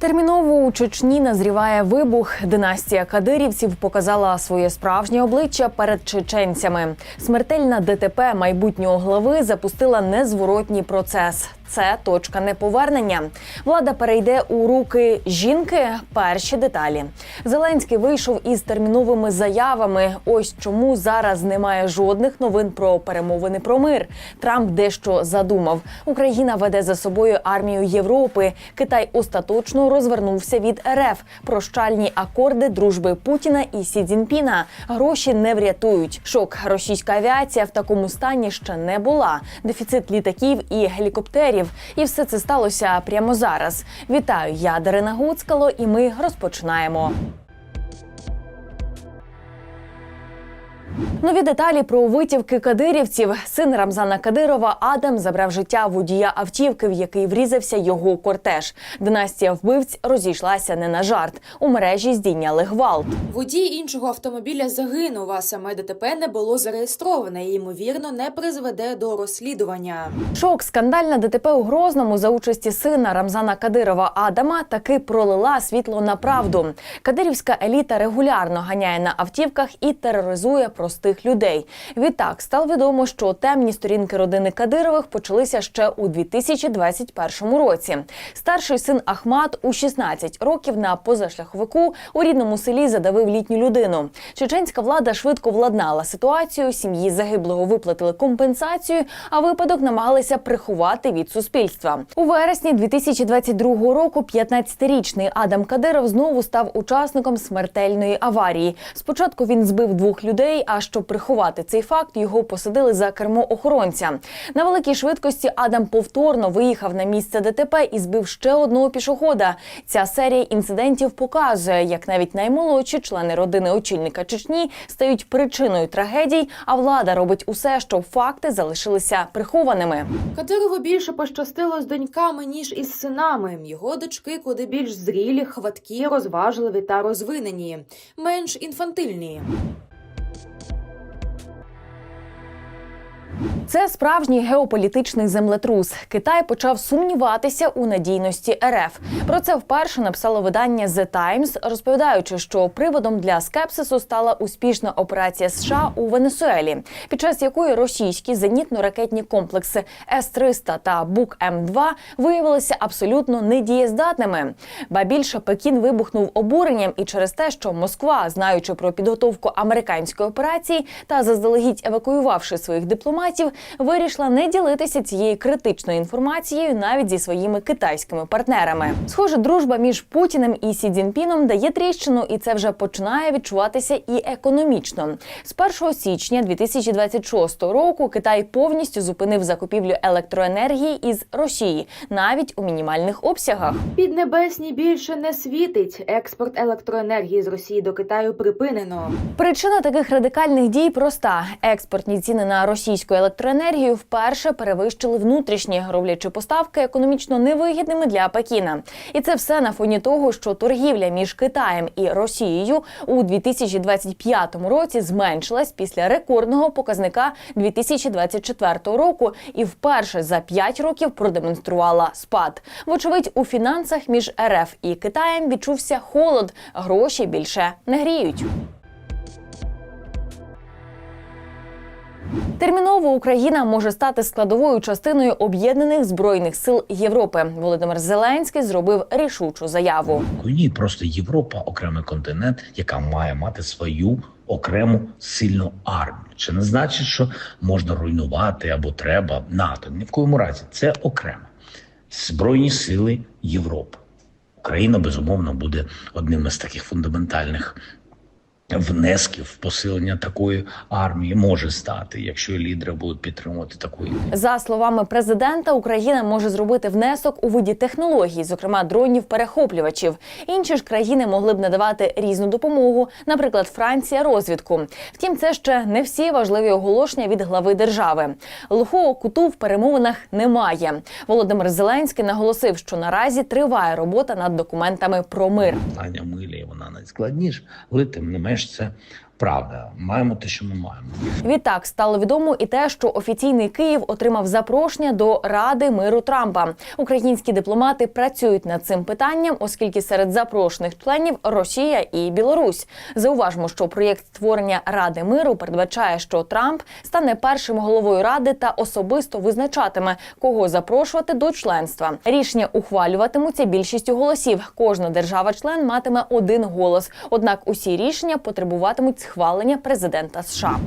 Терміново у Чечні назріває вибух. Династія кадирівців показала своє справжнє обличчя перед чеченцями. Смертельна ДТП майбутнього глави запустила незворотній процес. Це точка неповернення. Влада перейде у руки жінки. Перші деталі. Зеленський вийшов із терміновими заявами. Ось чому зараз немає жодних новин про перемовини про мир. Трамп дещо задумав. Україна веде за собою армію Європи. Китай остаточно розвернувся від РФ. Прощальні акорди дружби Путіна і Сі Цзіньпіна. Гроші не врятують. Шок російська авіація в такому стані ще не була. Дефіцит літаків і гелікоптерів. І все це сталося прямо зараз. Вітаю, я Дарина Гуцкало, і ми розпочинаємо. Нові деталі про витівки кадирівців. Син Рамзана Кадирова Адам забрав життя водія автівки, в який врізався його кортеж. Династія вбивць розійшлася не на жарт. У мережі здійняли гвалт. Водій іншого автомобіля загинув, а саме ДТП не було зареєстроване і ймовірно не призведе до розслідування. Шок, скандальна ДТП у Грозному за участі сина Рамзана Кадирова Адама таки пролила світло на правду. Кадирівська еліта регулярно ганяє на автівках і тероризує простих людей. Відтак стало відомо, що темні сторінки родини Кадирових почалися ще у 2021 році. Старший син Ахмат у 16 років на позашляховику у рідному селі задавив літню людину. Чеченська влада швидко владнала ситуацію. Сім'ї загиблого виплатили компенсацію, а випадок намагалися приховати від суспільства. У вересні 2022 року 15-річний Адам Кадиров знову став учасником смертельної аварії. Спочатку він збив двох людей. А щоб приховати цей факт, його посадили за кермо охоронця. На великій швидкості Адам повторно виїхав на місце ДТП і збив ще одного пішохода. Ця серія інцидентів показує, як навіть наймолодші члени родини очільника Чечні стають причиною трагедій, а влада робить усе, щоб факти залишилися прихованими. Кадирову більше пощастило з доньками ніж із синами. Його дочки куди більш зрілі, хваткі, розважливі та розвинені, менш інфантильні. Це справжній геополітичний землетрус. Китай почав сумніватися у надійності РФ. Про це вперше написало видання The Times, розповідаючи, що приводом для скепсису стала успішна операція США у Венесуелі, під час якої російські зенітно-ракетні комплекси С-300 та Бук М2 виявилися абсолютно недієздатними. Ба більше Пекін вибухнув обуренням і через те, що Москва, знаючи про підготовку американської операції та заздалегідь евакуювавши своїх дипломатів, вирішила не ділитися цією критичною інформацією навіть зі своїми китайськими партнерами. Схоже, дружба між Путіним і Сі Цзіньпіном дає тріщину, і це вже починає відчуватися і економічно. З 1 січня 2026 року Китай повністю зупинив закупівлю електроенергії із Росії, навіть у мінімальних обсягах. Піднебесні більше не світить. Експорт електроенергії з Росії до Китаю припинено. Причина таких радикальних дій проста: експортні ціни на російську електроенергію вперше перевищили внутрішні, роблячи поставки економічно невигідними для Пекіна. І це все на фоні того, що торгівля між Китаєм і Росією у 2025 році зменшилась після рекордного показника 2024 року і вперше за 5 років продемонструвала спад. Вочевидь, у фінансах між РФ і Китаєм відчувся холод. Гроші більше не гріють. Терміново Україна може стати складовою частиною об'єднаних збройних сил Європи. Володимир Зеленський зробив рішучу заяву. Ні, просто Європа окремий континент, яка має мати свою окрему сильну армію. Це не значить, що можна руйнувати або треба НАТО. Ні в коєму разі це окремо збройні сили Європи. Україна безумовно буде одним із таких фундаментальних внесків в посилення такої армії може стати, якщо лідери будуть підтримувати таку ідею. За словами президента, Україна може зробити внесок у виді технологій, зокрема дронів-перехоплювачів. Інші ж країни могли б надавати різну допомогу, наприклад, Франція розвідку. Втім, це ще не всі важливі оголошення від глави держави. Глухого куту в перемовинах немає. Володимир Зеленський наголосив, що наразі триває робота над документами про мир. Питання милі, вона найскладніша, але тим не менш це правда, маємо те, що ми маємо. Відтак стало відомо і те, що офіційний Київ отримав запрошення до Ради миру Трампа. Українські дипломати працюють над цим питанням, оскільки серед запрошених членів Росія і Білорусь. Зауважмо, що проєкт створення Ради миру передбачає, що Трамп стане першим головою ради та особисто визначатиме, кого запрошувати до членства. Рішення ухвалюватимуться більшістю голосів. Кожна держава-член матиме один голос. Однак усі рішення потребуватимуть схвалення президента США.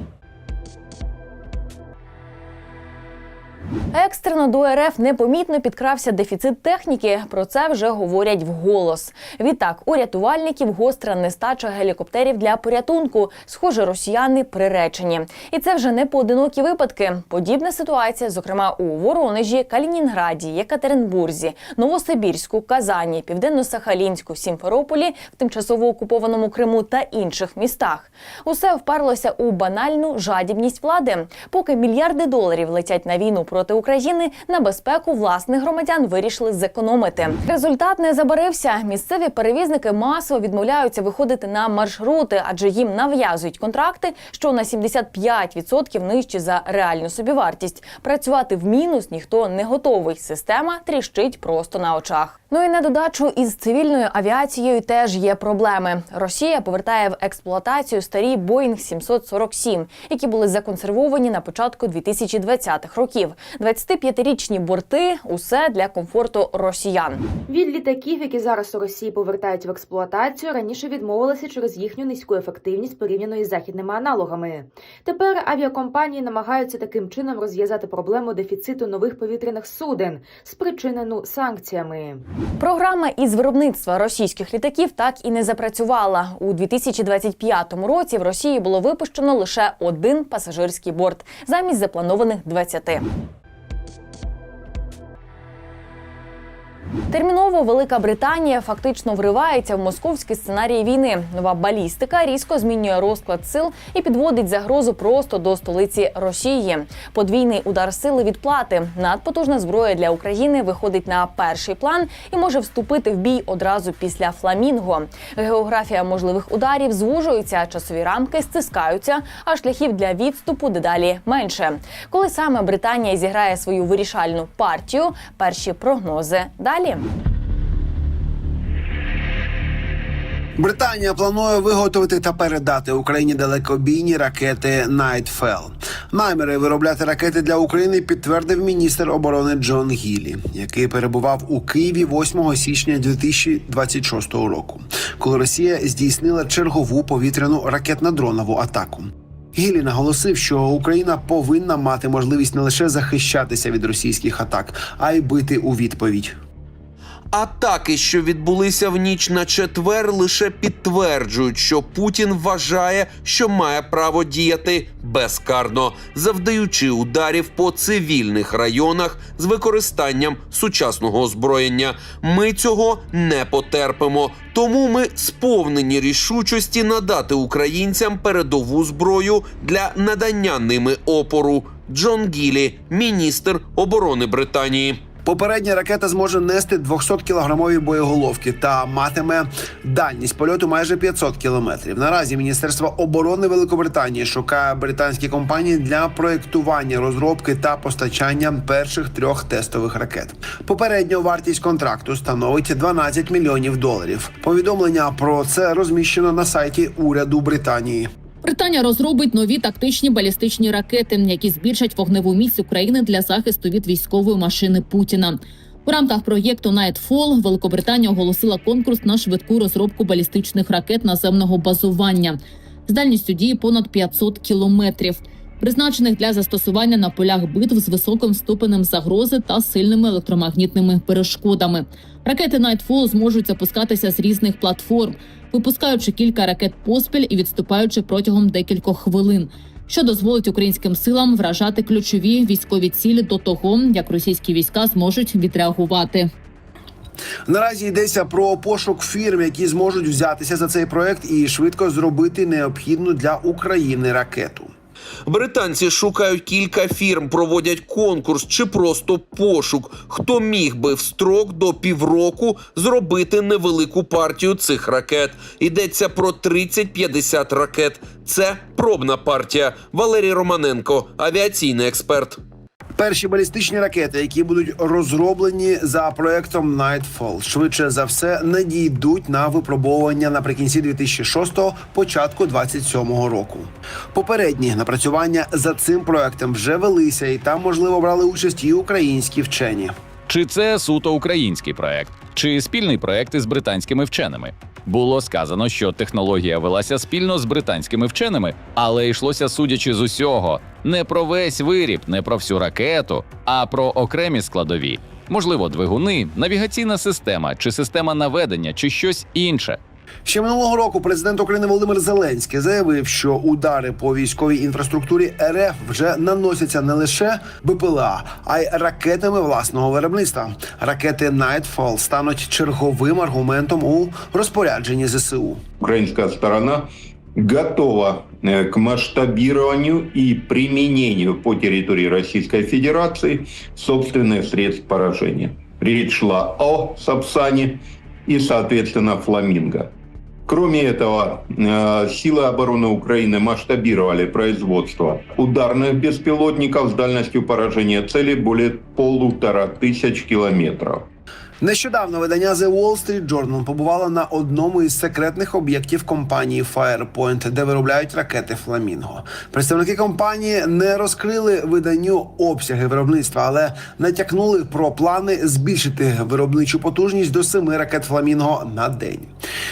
Екстрено до РФ непомітно підкрався дефіцит техніки. Про це вже говорять вголос. Відтак, у рятувальників гостра нестача гелікоптерів для порятунку. Схоже, росіяни приречені. І це вже не поодинокі випадки. Подібна ситуація, зокрема у Воронежі, Калінінграді, Єкатеринбурзі, Новосибірську, Казані, Південно-Сахалінську, Сімферополі, в тимчасово окупованому Криму та інших містах. Усе вперлося у банальну жадібність влади. Поки мільярди доларів летять на війну проти України, на безпеку власних громадян вирішили зекономити. Результат не забарився. Місцеві перевізники масово відмовляються виходити на маршрути, адже їм нав'язують контракти, що на 75% нижчі за реальну собівартість. Працювати в мінус ніхто не готовий. Система тріщить просто на очах. Ну і на додачу із цивільною авіацією теж є проблеми. Росія повертає в експлуатацію старі Boeing 747, які були законсервовані на початку 2020-х років. 25-річні борти усе для комфорту росіян. Від літаків, які зараз у Росії повертають в експлуатацію, раніше відмовилися через їхню низьку ефективність порівняно із західними аналогами. Тепер авіакомпанії намагаються таким чином розв'язати проблему дефіциту нових повітряних суден, спричинену санкціями. Програма із виробництва російських літаків так і не запрацювала. У 2025 році в Росії було випущено лише один пасажирський борт замість запланованих 20. Терміново Велика Британія фактично вривається в московський сценарій війни. Нова балістика різко змінює розклад сил і підводить загрозу просто до столиці Росії. Подвійний удар сили відплати. Надпотужна зброя для України виходить на перший план і може вступити в бій одразу після фламінго. Географія можливих ударів звужується, часові рамки стискаються, а шляхів для відступу дедалі менше. Коли саме Британія зіграє свою вирішальну партію, перші прогнози далі. Британія планує виготовити та передати Україні далекобійні ракети Nightfall. Наміри виробляти ракети для України підтвердив міністр оборони Джон Гілі, який перебував у Києві 8 січня 2026 року, коли Росія здійснила чергову повітряну ракетно-дронову атаку. Гілі наголосив, що Україна повинна мати можливість не лише захищатися від російських атак, а й бити у відповідь. Атаки, що відбулися в ніч на четвер, лише підтверджують, що Путін вважає, що має право діяти безкарно, завдаючи ударів по цивільних районах з використанням сучасного озброєння. Ми цього не потерпимо. Тому ми сповнені рішучості надати українцям передову зброю для надання ними опору. Джон Гілі, міністр оборони Британії. Попередня ракета зможе нести 200-кілограмові боєголовки та матиме дальність польоту майже 500 кілометрів. Наразі Міністерство оборони Великобританії шукає британські компанії для проєктування, розробки та постачання перших трьох тестових ракет. Попередня вартість контракту становить 12 мільйонів доларів. Повідомлення про це розміщено на сайті уряду Британії. Британія розробить нові тактичні балістичні ракети, які збільшать вогневу міць України для захисту від військової машини Путіна. У рамках проєкту Nightfall Великобританія оголосила конкурс на швидку розробку балістичних ракет наземного базування з дальністю дії понад 500 кілометрів, призначених для застосування на полях битв з високим ступенем загрози та сильними електромагнітними перешкодами. Ракети Nightfall зможуть запускатися з різних платформ, випускаючи кілька ракет поспіль і відступаючи протягом декількох хвилин, що дозволить українським силам вражати ключові військові цілі до того, як російські війська зможуть відреагувати. Наразі йдеться про пошук фірм, які зможуть взятися за цей проект і швидко зробити необхідну для України ракету. Британці шукають кілька фірм, проводять конкурс чи просто пошук, хто міг би в строк до півроку зробити невелику партію цих ракет. Йдеться про 30-50 ракет. Це пробна партія. Валерій Романенко, авіаційний експерт. Перші балістичні ракети, які будуть розроблені за проектом Nightfall, швидше за все надійдуть на випробовування наприкінці 2006-го, початку 27-го року. Попередні напрацювання за цим проектом вже велися, і там можливо брали участь і українські вчені. Чи це суто український проект, чи спільний проект із британськими вченими? Було сказано, що технологія велася спільно з британськими вченими, але йшлося, судячи з усього, не про весь виріб, не про всю ракету, а про окремі складові. Можливо, двигуни, навігаційна система, чи система наведення, чи щось інше. Ще минулого року президент України Володимир Зеленський заявив, що удари по військовій інфраструктурі РФ вже наносяться не лише БПЛА, а й ракетами власного виробництва. Ракети Nightfall стануть черговим аргументом у розпорядженні ЗСУ. украинская сторона готова э, к масштабированию и применению по территории Российской Федерации собственных средств поражения. Речь шла о Сапсане и, соответственно, Фламинго. Кроме этого, э, силы обороны Украины масштабировали производство ударных беспилотников с дальностью поражения цели более полутора тысяч километров. Нещодавно видання The Wall Street Journal побувало на одному із секретних об'єктів компанії Firepoint, де виробляють ракети Фламінго. Представники компанії не розкрили виданню обсяги виробництва, але натякнули про плани збільшити виробничу потужність до семи ракет Фламінго на день.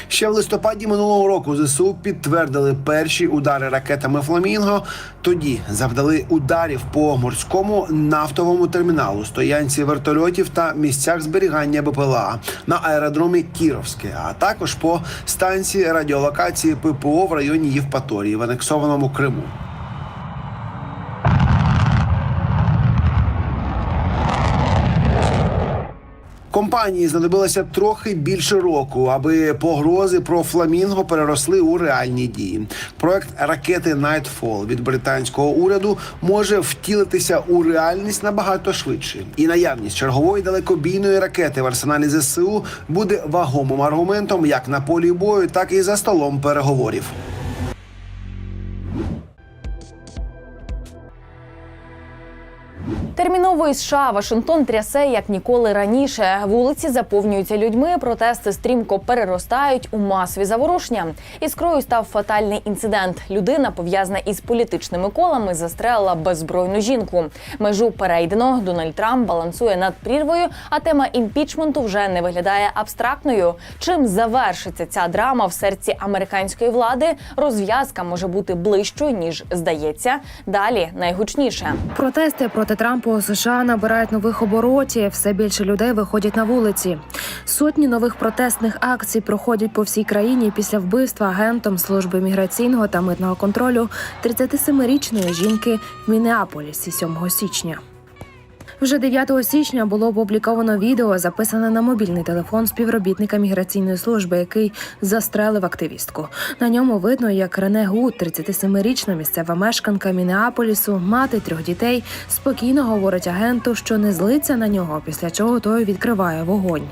Ще в листопаді минулого року ЗСУ підтвердили перші удари ракетами Фламінго. Тоді завдали ударів по морському нафтовому терміналу, стоянці вертольотів та місцях зберігання БПЛА на аеродромі Кіровське, а також по станції радіолокації ППО в районі Євпаторії в анексованому Криму. Компанії знадобилося трохи більше року, аби погрози про фламінго переросли у реальні дії. Проект ракети Nightfall від британського уряду може втілитися у реальність набагато швидше, і наявність чергової далекобійної ракети в арсеналі ЗСУ буде вагомим аргументом як на полі бою, так і за столом переговорів. Терміново із США Вашингтон трясе як ніколи раніше. Вулиці заповнюються людьми. Протести стрімко переростають у масові заворушення. Іскрою став фатальний інцидент. Людина, пов'язана із політичними колами, застрелила беззбройну жінку. Межу перейдено. Дональд Трамп балансує над прірвою, а тема імпічменту вже не виглядає абстрактною. Чим завершиться ця драма в серці американської влади? Розв'язка може бути ближчою ніж здається. Далі найгучніше. Протести проти Трампа у США набирають нових оборотів. Все більше людей виходять на вулиці. Сотні нових протестних акцій проходять по всій країні після вбивства агентом служби міграційного та митного контролю 37-річної жінки в Мінеаполісі 7 січня. Вже 9 січня було опубліковано відео, записане на мобільний телефон співробітника міграційної служби, який застрелив активістку. На ньому видно, як Рене Гуд, 37-річна місцева мешканка Мінеаполісу, мати трьох дітей, спокійно говорить агенту, що не злиться на нього, після чого той відкриває вогонь.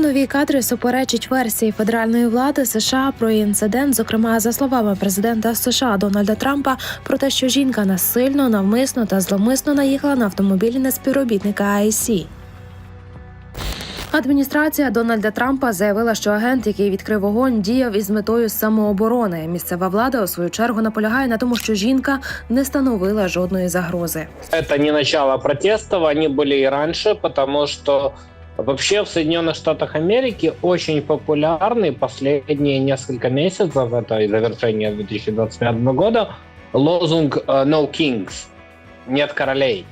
Нові кадри суперечать версії федеральної влади США про інцидент, зокрема за словами президента США Дональда Трампа, про те, що жінка насильно, навмисно та зловмисно наїхала на автомобілі на співробітника. Адміністрація Дональда Трампа заявила, що агент, який відкрив вогонь, діяв із метою самооборони. Місцева влада у свою чергу наполягає на тому, що жінка не становила жодної загрози. Это не начало протестов, они были и раньше, потому что вообще в Соединенных Штатах Америки очень популярный последние несколько месяцев, это и завершение 2025 года, лозунг э, «No Kings» – «Нет королей»,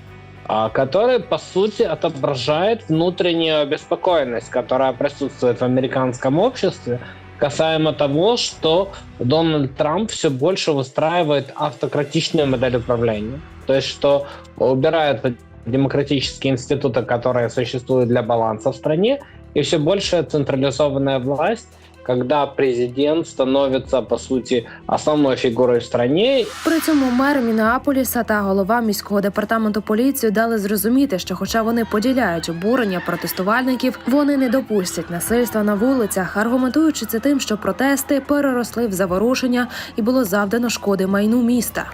а, который, по сути, отображает внутреннюю обеспокоенность, которая присутствует в американском обществе касаемо того, что Дональд Трамп все больше выстраивает автократичную модель управления. То есть, что убирает демократические институты, которые существуют для баланса в стране, и все большая централизованная власть, когда президент становится, по сути, основной фигурой в стране. При цьому мер Мінеаполіса та голова міського департаменту поліції дали зрозуміти, що, хоча вони поділяють обурення протестувальників, вони не допустять насильства на вулицях, аргументуючи це тим, що протести переросли в заворушення і було завдано шкоди майну міста.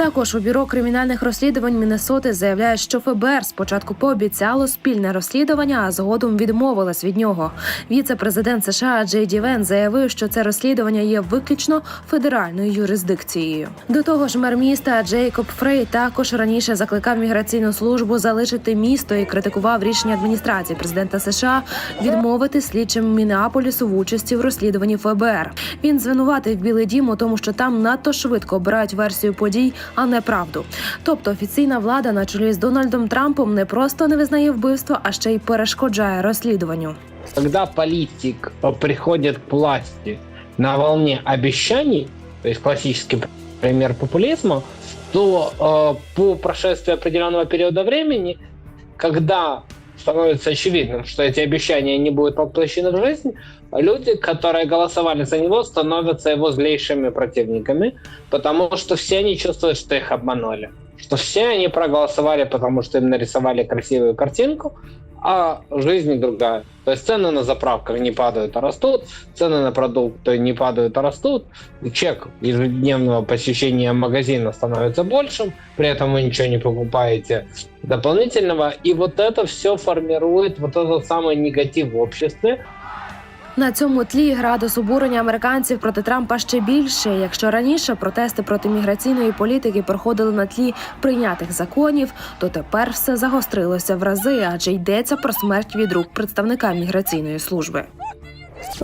Також у бюро кримінальних розслідувань Міннесоти заявляють, що ФБР спочатку пообіцяло спільне розслідування, а згодом відмовилось від нього. Віце-президент США Джей Ді Вен заявив, що це розслідування є виключно федеральною юрисдикцією. До того ж, мер міста Джейкоб Фрей також раніше закликав міграційну службу залишити місто і критикував рішення адміністрації президента США відмовити слідчим Мінеаполісу в участі в розслідуванні ФБР. Він звинуватив Білий Дім у тому, що там надто швидко обирають версію подій, а не правду. Тобто офіційна влада на чолі з Дональдом Трампом не просто не визнає вбивство, а ще й перешкоджає розслідуванню. Когда политик э, приходит к власти на волне обещаний, то есть классический пример популизма, то э, по прошествии определенного периода времени, когда становится очевидным, что эти обещания не будут воплощены в жизнь, люди, которые голосовали за него, становятся его злейшими противниками, потому что все они чувствуют, что их обманули. Что все они проголосовали, потому что им нарисовали красивую картинку, а жизнь другая. То есть цены на заправках не падают, а растут, цены на продукты не падают, а растут, чек ежедневного посещения магазина становится большим, при этом вы ничего не покупаете дополнительного, и вот это все формирует вот этот самый негатив в обществе, На цьому тлі градус обурення американців проти Трампа ще більше. Якщо раніше протести проти міграційної політики проходили на тлі прийнятих законів, то тепер все загострилося в рази, адже йдеться про смерть від рук представника міграційної служби.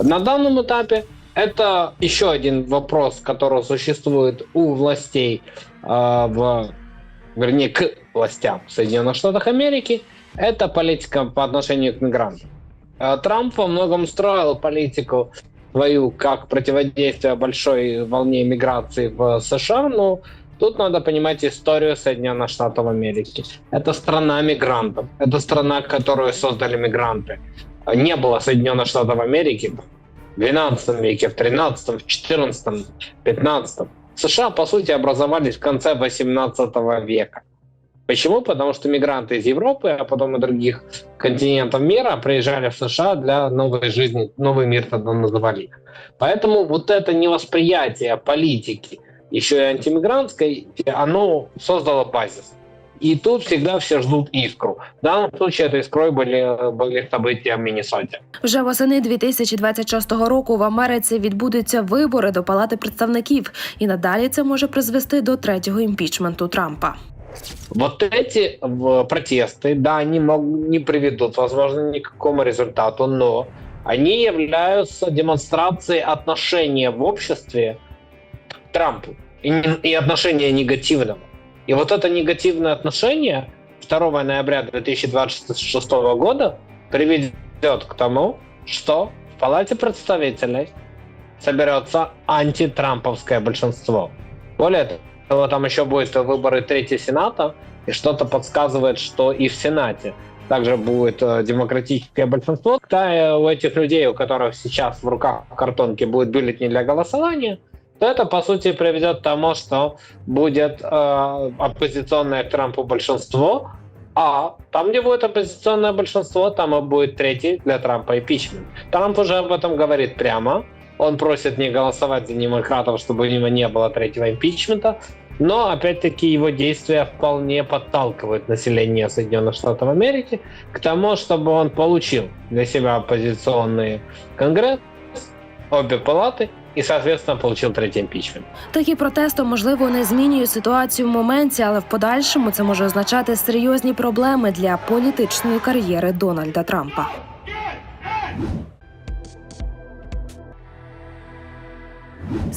На данном этапе это еще один вопрос, который существует у властей, э, в, вернее, к властям Соединенных Штатов Америки. Это политика по отношению к мигрантам. Э, Трамп во многом строил политику свою как противодействие большой волне миграции в США, но Тут надо понимать историю Соединенных Штатов Америки. Это страна мигрантов. Это страна, которую создали мигранты. Не было Соединенных Штатов Америки в 12 веке, в 13, в 14, 15. США, по сути, образовались в конце 18 века. Почему? Потому что мигранты из Европы, а потом и других континентов мира приезжали в США для новой жизни, новый мир тогда называли их. Поэтому вот это невосприятие политики, еще и антимигрантской, оно создало базис. И тут всегда все ждут искру. В данном случае этой искрой были, были события в Миннесоте. Вже восени 2026 року в Америці відбудуться вибори до Палати представників, і надалі це може призвести до третього імпічменту Трампа. Вот эти протесты, да, они мог, не приведут, возможно, ни к какому результату, но они являются демонстрацией отношения в обществе к Трампу и, и отношения негативного. И вот это негативное отношение 2 ноября 2026 года приведет к тому, что в Палате представителей соберется антитрамповское большинство. Более того, там еще будут выборы Третьего Сената, и что-то подсказывает, что и в Сенате также будет э, демократическое большинство. Когда э, у этих людей, у которых сейчас в руках в картонке будет бюллетень для голосования, то это, по сути, приведет к тому, что будет э, оппозиционное к Трампу большинство, а там, где будет оппозиционное большинство, там и будет третий для Трампа импичмент. Трамп уже об этом говорит прямо. Он просит не голосовать за демократов, чтобы у него не было третьего импичмента. Но, опять-таки, его действия вполне подталкивают население Соединенных Штатов Америки к тому, чтобы он получил для себя оппозиционный конгресс, обе палаты, и, соответственно, получил третий импичмент. Такі протести, можливо, не змінюють ситуацію в моменті, але в подальшому це може означати серйозні проблеми для політичної кар'єри Дональда Трампа.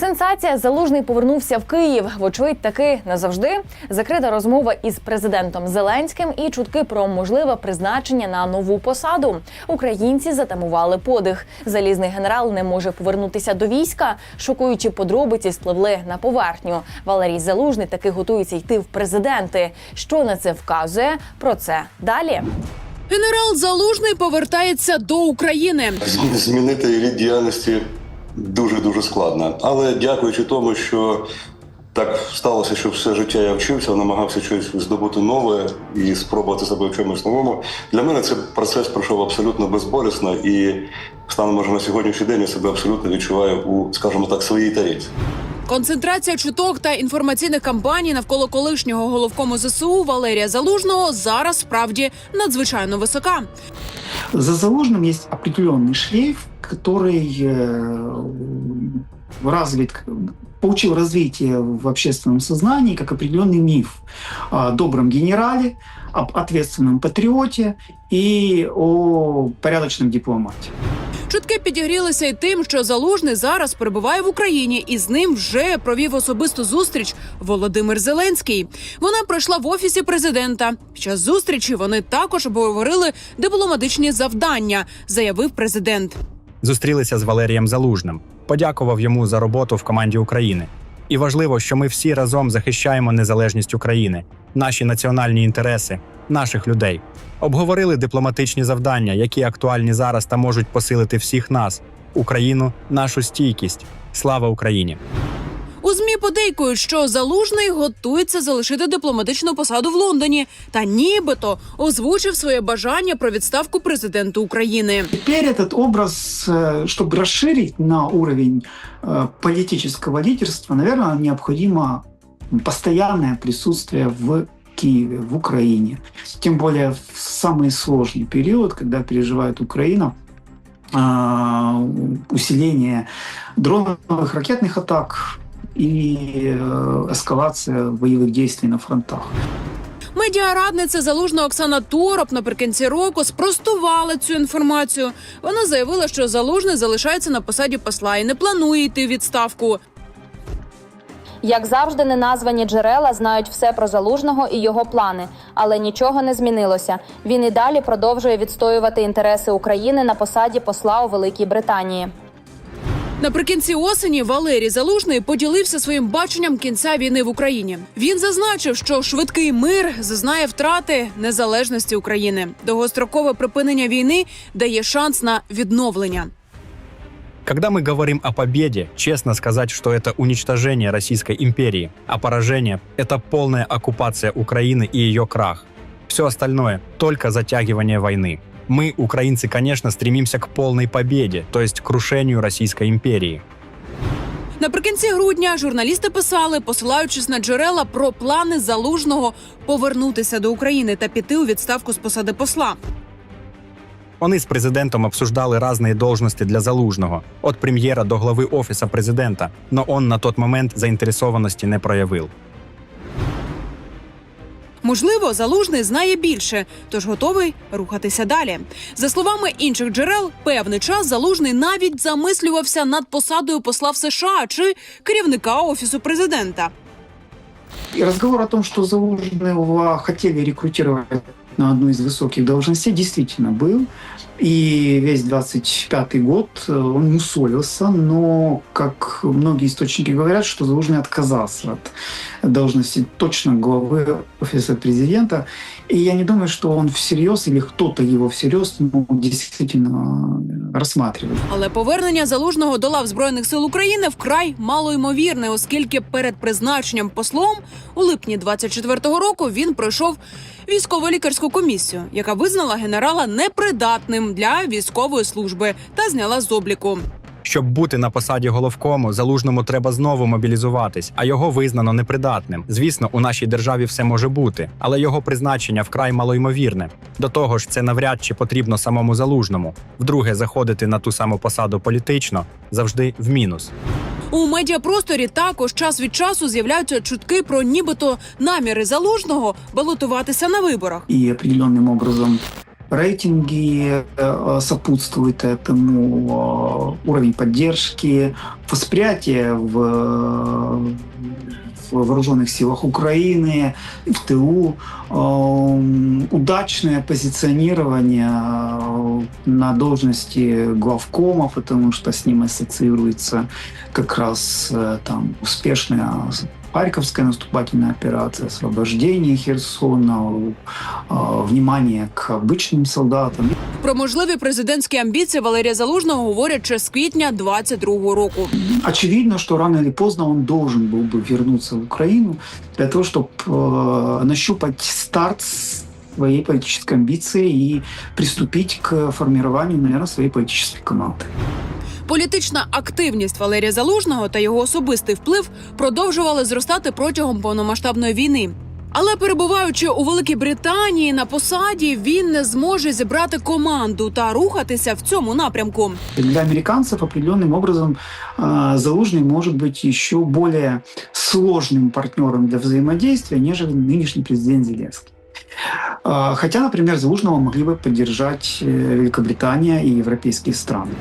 Сенсація залужний повернувся в Київ. Вочевидь, таки назавжди закрита розмова із президентом Зеленським і чутки про можливе призначення на нову посаду. Українці затамували подих. Залізний генерал не може повернутися до війська. Шокуючі подробиці спливли на поверхню. Валерій Залужний таки готується йти в президенти. Що на це вказує? Про це далі. Генерал Залужний повертається до України. Змінити рід діяльності дуже дуже складно. Але дякуючи тому, що так сталося, що все життя я вчився, намагався щось здобути нове і спробувати себе в чомусь новому. Для мене цей процес пройшов абсолютно безболісно, і станом може на сьогоднішній день я себе абсолютно відчуваю у, скажімо так, своїй тарілці. Концентрація чуток та інформаційних кампаній навколо колишнього головкому ЗСУ Валерія Залужного зараз справді надзвичайно висока. За заложенным есть определенный шлейф, который э, развит, получил развитие в общественном сознании как определенный миф о добром генерале, об ответственном патриоте и о порядочном дипломате. Чутки підігрілися й тим, що Залужний зараз перебуває в Україні, і з ним вже провів особисту зустріч Володимир Зеленський. Вона пройшла в офісі президента. Під час зустрічі вони також обговорили дипломатичні завдання, заявив президент. зустрілися з Валерієм Залужним, подякував йому за роботу в команді України. І важливо, що ми всі разом захищаємо незалежність України, наші національні інтереси, наших людей. Обговорили дипломатичні завдання, які актуальні зараз та можуть посилити всіх нас, Україну, нашу стійкість. Слава Україні! У змі подейкують, що залужний готується залишити дипломатичну посаду в Лондоні, та нібито озвучив своє бажання про відставку президенту України. Теперь этот образ, э, чтобы расширить на уровень э, политического лидерства, наверное, необходимо постоянное присутствие в Киеве, в Украине. Тем более в самый сложный период, когда переживает Украина, а, усиление дроновых ракетных атак и э, эскалация боевых действий на фронтах. Медіарадниця залужна Оксана Тороп наприкінці року спростувала цю інформацію. Вона заявила, що залужний залишається на посаді посла і не планує йти в відставку. Як завжди, неназвані джерела знають все про залужного і його плани, але нічого не змінилося. Він і далі продовжує відстоювати інтереси України на посаді посла у Великій Британії. Наприкінці осені Валерій Залужний поділився своїм баченням кінця війни в Україні. Він зазначив, що швидкий мир зазнає втрати незалежності України. Довгострокове припинення війни дає шанс на відновлення. Когда мы говорим о победе, честно сказать, что это уничтожение Российской империи, а поражение — это полная оккупация Украины и ее крах. Все остальное — только затягивание войны. Мы, украинцы, конечно, стремимся к полной победе, то есть к крушению Российской империи. Наприкінці грудня журналісти писали, посилаючись на джерела про плани залужного повернутися до України та піти у відставку з посади посла. Вони з президентом обсуждали разные должности для Залужного, от прем'єра до глави офіса президента, но он на тот момент заінтересованості не проявив. Можливо, залужний знає більше, тож готовий рухатися далі. За словами інших джерел, певний час залужний навіть замислювався над посадою посла в США чи керівника офісу президента. И разговор о том, что Залужного хотели рекрутировать на одну из высоких должностей, действительно был. И весь 25 год э, он мусолился, но, как многие источники говорят, что Залужный отказался от должности точно главы офиса президента. И я не думаю, что он всерьез или кто-то его всерьез ну, действительно рассматривает. Але повернення залужного до лав збройних сил України вкрай малоймовірне, оскільки перед призначенням послом у липні 24-го року він пройшов військово-лікарську комісію, яка визнала генерала непридатним для військової служби та зняла з обліку. Щоб бути на посаді головкому, залужному треба знову мобілізуватись, а його визнано непридатним. Звісно, у нашій державі все може бути, але його призначення вкрай малоймовірне. До того ж, це навряд чи потрібно самому залужному. Вдруге, заходити на ту саму посаду політично завжди в мінус. У медіапросторі також час від часу з'являються чутки про нібито наміри залужного балотуватися на виборах. и определенным образом рейтинги э, сопутствуют этому, э, уровень поддержки, восприятие в, в вооруженных силах Украины, в ТУ, э, удачное позиционирование э, на должности главкома, потому что с ним ассоциируется как раз э, там успешная Харьковская наступательная операция, освобождение Херсона, э, внимание к обычным солдатам. Про можливі президентські амбіції Валерія Залужного говорять ще з квітня 22-го року. Очевидно, что рано или поздно он должен был бы вернуться в Украину для того, чтобы э, нащупать старт своей политической амбиции и приступить к формированию, наверное, своей политической команды. Політична активність Валерія Залужного та його особистий вплив продовжували зростати протягом повномасштабної війни. Але перебуваючи у Великій Британії на посаді, він не зможе зібрати команду та рухатися в цьому напрямку. Для американцев определенным образом э, Залужный может быть еще более сложным партнером для взаимодействия, нежели нынешний президент Зеленский. Э, Хотя, например, Залужного могли бы поддержать э, Великобритания и европейские страны.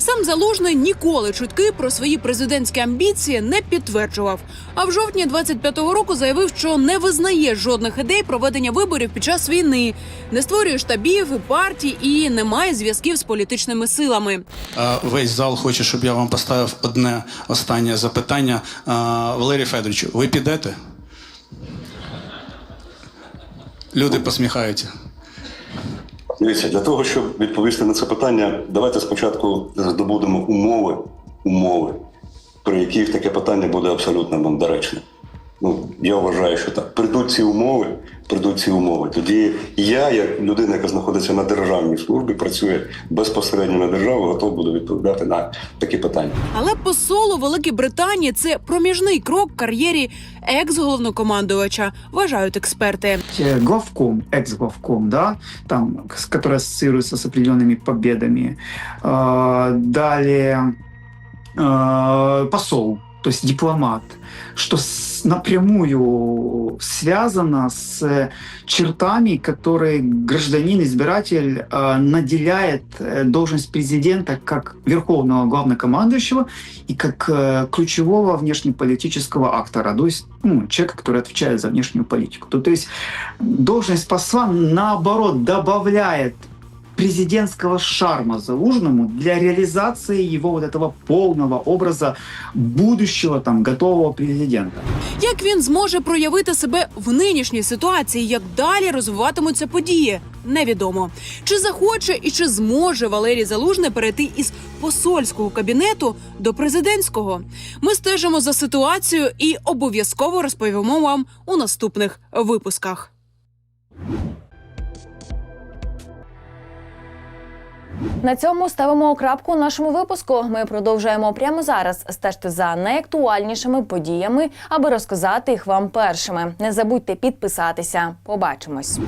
Сам залужний ніколи чутки про свої президентські амбіції не підтверджував. А в жовтні 25-го року заявив, що не визнає жодних ідей проведення виборів під час війни, не створює штабів і партій і не має зв'язків з політичними силами. Весь зал хоче, щоб я вам поставив одне останнє запитання. Валерій Федорович, ви підете? Люди посміхаються. Дивіться, для того, щоб відповісти на це питання, давайте спочатку здобудемо умови, умови, при яких таке питання буде абсолютно доречне. Ну, я вважаю, що так. Прийдуть ці умови, прийдуть ці умови. Тоді я, як людина, яка знаходиться на державній службі, працює безпосередньо на державу, готов буду відповідати на такі питання. Але посол у Великій Британії це проміжний крок в кар'єрі екс-головнокомандувача, вважають експерти. Э, Главком, экс-главком, да, там, с- который ассоциируется с определенными победами. Э, Далее э, посол, То есть дипломат, что с- напрямую связано с чертами, которые гражданин-избиратель э, наделяет э, должность президента как верховного главнокомандующего и как э, ключевого внешнеполитического актора, то есть ну, человека, который отвечает за внешнюю политику. То, то есть должность посла, наоборот, добавляет президентского шарма Залужному для реализации его вот этого полного образа будущего там готового президента. Як він зможе проявити себе в нинішній ситуації, як далі розвиватимуться події, невідомо. Чи захоче і чи зможе Валерій Залужний перейти із посольського кабінету до президентського? Ми стежимо за ситуацією і обов'язково розповімо вам у наступних випусках. На цьому ставимо крапку нашому випуску. Ми продовжуємо прямо зараз стежити за найактуальнішими подіями, аби розказати їх вам першими. Не забудьте підписатися. Побачимось.